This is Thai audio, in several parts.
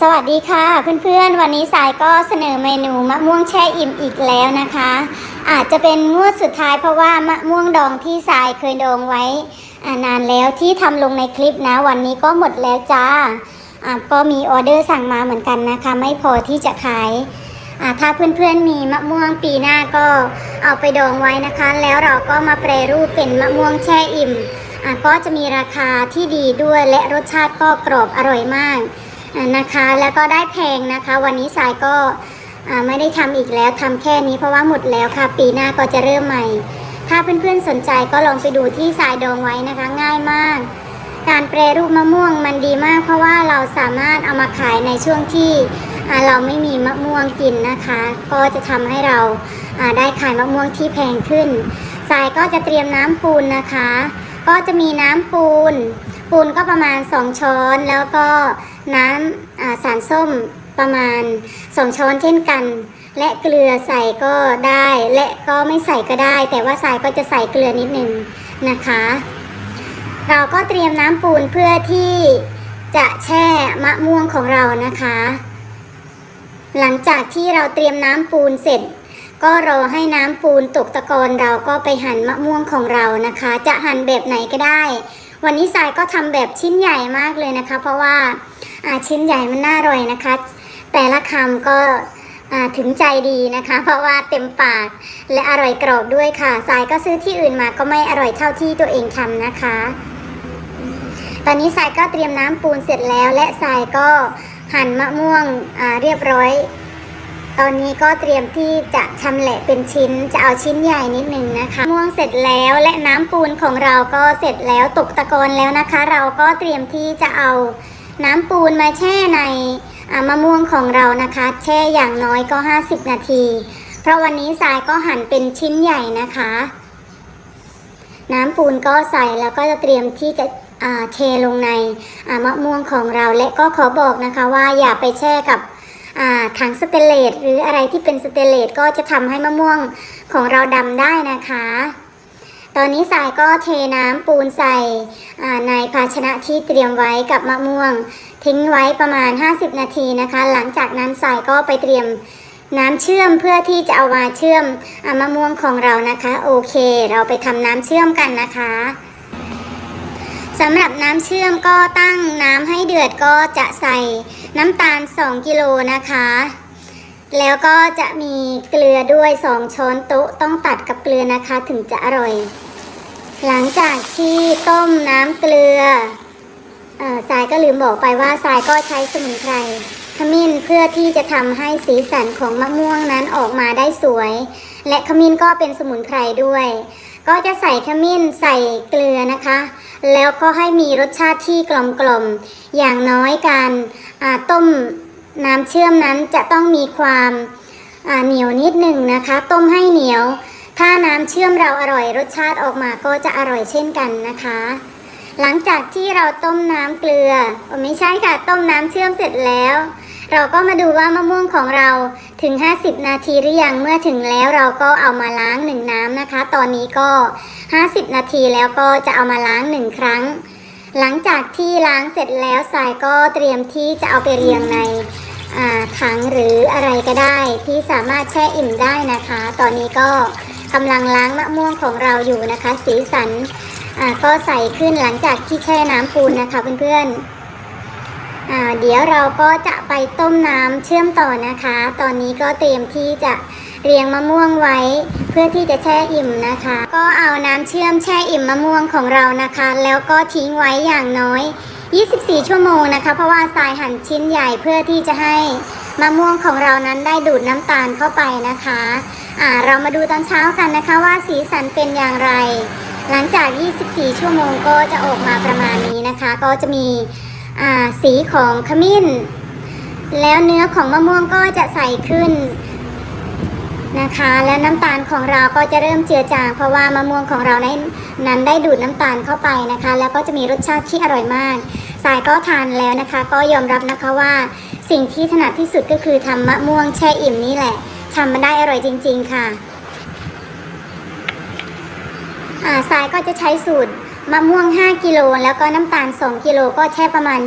สวัสดีค่ะเพื่อนๆ วันนี้สายก็เสนอเมนูมะม่วงแช่อิ่มอีกแล้วนะคะ อาจจะเป็นงวดสุดท้ายเพราะว่ามะม่วงดองที่สายเคยดองไว้นานแล้วที่ทำลงในคลิปนะ วันนี้ก็หมดแล้วจ้าก็มีออเดอร์สั่งมาเหมือนกันนะคะ ไม่พอที่จะขายถ้าเพื่อนๆมีมะม่วงปีหน้าก็เอาไปดองไว้นะคะ แล้วเราก็มาแปรรูปเป็นมะม่วงแช่อิ่มก็จะมีราคาที่ดีด้วยและรสชาติก็กรอบอร่อยมากนะคะ แล้วก็ได้แพงนะคะ วันนี้สายก็ ไม่ได้ทำอีกแล้วทำแค่นี้เพราะว่าหมดแล้วค่ะ ปีหน้าก็จะเริ่มใหม่ ถ้าเพื่อนๆสนใจก็ลองไปดูที่สายดองไว้นะคะ ง่ายมาก การแปรรูปมะม่วงมันดีมาก เพราะว่าเราสามารถเอามาขายในช่วงที่เราไม่มีมะม่วงกินนะคะ ก็จะทำให้เราได้ขายมะม่วงที่แพงขึ้นสายก็จะเตรียมน้ำปูนนะคะ ก็จะมีน้ำปูน ปูนก็ประมาณ 2 ช้อน แล้วก็น้ำสารส้ม ประมาณ 2 ช้อนเช่นกัน และเกลือใส่ก็ได้ และก็ไม่ใส่ก็ได้ แต่ว่าสายก็จะใส่เกลือนิดนึงนะคะ เราก็เตรียมน้ำปูนเพื่อที่จะแช่มะม่วงของเรานะคะ หลังจากที่เราเตรียมน้ำปูนเสร็จ ก็รอให้น้ำปูนตกตะกอนเราก็ไปหั่นมะม่วงของเรานะคะ จะหั่นแบบไหนก็ได้ วันนี้สายก็ทำแบบชิ้นใหญ่มากเลยนะคะ เพราะว่าอ่าชิ้นใหญ่มันน่าอร่อยนะคะ แต่ละคำก็ถึงใจดีนะคะ เพราะว่าเต็มปากและอร่อยกรอบด้วยค่ะสายก็ซื้อที่อื่นมาก็ไม่อร่อยเท่าที่ตัวเองทำนะคะ ตอนนี้สายก็เตรียมน้ำปูนเสร็จแล้ว และสายก็หั่นมะม่วงเรียบร้อย ตอนนี้ก็เตรียมที่จะชำแหละเป็นชิ้นจะเอาชิ้นใหญ่นิดนึงนะคะม่วงเสร็จแล้วและน้ำปูนของเราก็เสร็จแล้วตกตะกอนแล้วนะคะ เราก็เตรียมที่จะเอาน้ำปูนมาแช่ใน มะม่วงของเรานะคะ แช่อย่างน้อยก็ 50 นาที เพราะวันนี้สายก็หั่นเป็นชิ้นใหญ่นะคะ น้ำปูนก็ใส่แล้วก็จะเตรียมที่จะเทลงในมะม่วงของเราและก็ขอบอกนะคะว่าอย่าไปแช่กับถังสเตนเลสหรืออะไรที่เป็นสเตนเลสก็จะทำให้มะม่วงของเราดำได้นะคะ ตอนนี้สายก็เทน้ำปูนใส่ในภาชนะที่เตรียมไว้กับมะม่วง ทิ้งไว้ประมาณ 50 นาทีนะคะ หลังจากนั้นสายก็ไปเตรียมน้ำเชื่อมเพื่อที่จะเอามาเชื่อมอามะม่วงของเรานะคะ โอเค เราไปทำน้ำเชื่อมกันนะคะสำหรับน้ำเชื่อมก็ตั้งน้ำให้เดือดก็จะใส่น้ำตาล 2 กิโลนะคะ แล้วก็จะมีเกลือด้วย 2 ช้อนโต๊ะต้องตัดกับเกลือนะคะถึงจะอร่อย หลังจากที่ต้มน้ำเกลือเอ่อ สายก็ลืมบอกไปว่าสายก็ใช้สมุนไพรขมิ้นเพื่อที่จะทำให้สีสันของมะม่วงนั้นออกมาได้สวย และขมิ้นก็เป็นสมุนไพรด้วย ก็จะใส่ขมิ้นใส่เกลือนะคะ แล้วก็ให้มีรสชาติที่กลมกลมอย่างน้อยการต้มน้ำเชื่อมนั้นจะต้องมีความเหนียวนิดหนึ่งนะคะ ต้มให้เหนียว ถ้าน้ำเชื่อมเราอร่อยรสชาติออกมาก็จะอร่อยเช่นกันนะคะ หลังจากที่เราต้มน้ำเกลืออไม่ใช่ค่ะ ต้มน้ำเชื่อมเสร็จแล้ว เราก็มาดูว่ามะม่วงของเราถึง 50 นาทีหรือยังเมื่อถึงแล้วเราก็เอามาล้างหนึ่งน้ำนะคะ ตอนนี้ก็ 50 นาทีแล้วก็จะเอามาล้างหนึ่งครั้ง หลังจากที่ล้างเสร็จแล้วสายก็เตรียมที่จะเอาไปเรียงในถังหรืออะไรก็ได้ที่สามารถแช่อิ่มได้นะคะ ตอนนี้ก็กำลังล้างมะม่วงของเราอยู่นะคะ สีสัน อ่าก็ใส่ขึ้นหลังจากที่แช่น้ำปูนนะคะเพื่อนๆอ่าเดี๋ยวเราก็จะไปต้มน้ำเชื่อมต่อนะคะ ตอนนี้ก็เตรียมที่จะเรียงมะม่วงไว้ เพื่อที่จะแช่อิ่มนะคะ ก็เอาน้ำเชื่อมแช่อิ่มมะม่วงของเรานะคะ แล้วก็ทิ้งไว้อย่างน้อย 24 ชั่วโมงนะคะ เพราะว่าทรายหั่นชิ้นใหญ่เพื่อที่จะให้มะม่วงของเรานั้นได้ดูดน้ำตาลเข้าไปนะคะอ่าเรามาดูตอนเช้ากันนะคะว่าสีสันเป็นอย่างไร หลังจาก 24 ชั่วโมงก็จะออกมาประมาณนี้นะคะ ก็จะมีสีของขมิ้น แล้วเนื้อของมะม่วงก็จะใสขึ้นนะคะ และน้ำตาลของเราก็จะเริ่มเจือจางเพราะว่ามะม่วงของเรานั้นนั้นได้ดูดน้ำตาลเข้าไปนะคะ แล้วก็จะมีรสชาติที่อร่อยมาก สายก็ทานแล้วนะคะ ก็ยอมรับนะคะว่าสิ่งที่ถนัดที่สุดก็คือทำมะม่วงแช่อิ่มนี่แหละทำมันได้อร่อยจริง ๆ ค่ะ อ่ายก็จะใช้สูตรมะม่วง 5 กิโลแล้วก็น้ำตาล 2 กิโลก็แช่ประมาณ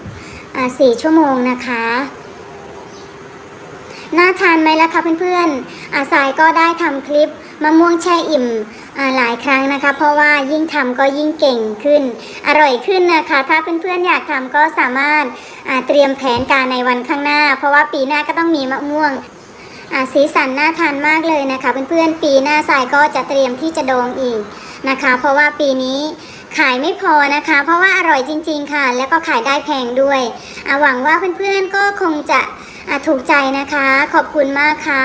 20อ่าสี่ชั่วโมงนะคะน่าทานไหมล่ะคะเพื่อนๆอาสายก็ได้ทำคลิปมะม่วงแช่อิ่มหลายครั้งนะคะ เพราะว่ายิ่งทำก็ยิ่งเก่งขึ้น อร่อยขึ้นนะคะ ถ้าเพื่อนๆอยากทำก็สามารถเตรียมแผนการในวันข้างหน้า เพราะว่าปีหน้าก็ต้องมีมะม่วง สีสันน่าทานมากเลยนะคะเพื่อนๆปีหน้าสายก็จะเตรียมที่จะโดองอีกนะคะ เพราะว่าปีนี้ขายไม่พอนะคะ เพราะว่าอร่อยจริง ๆ ค่ะ แล้วก็ขายได้แพงด้วยหวังว่าเพื่อนๆก็คงจะถูกใจนะคะ ขอบคุณมากค่ะ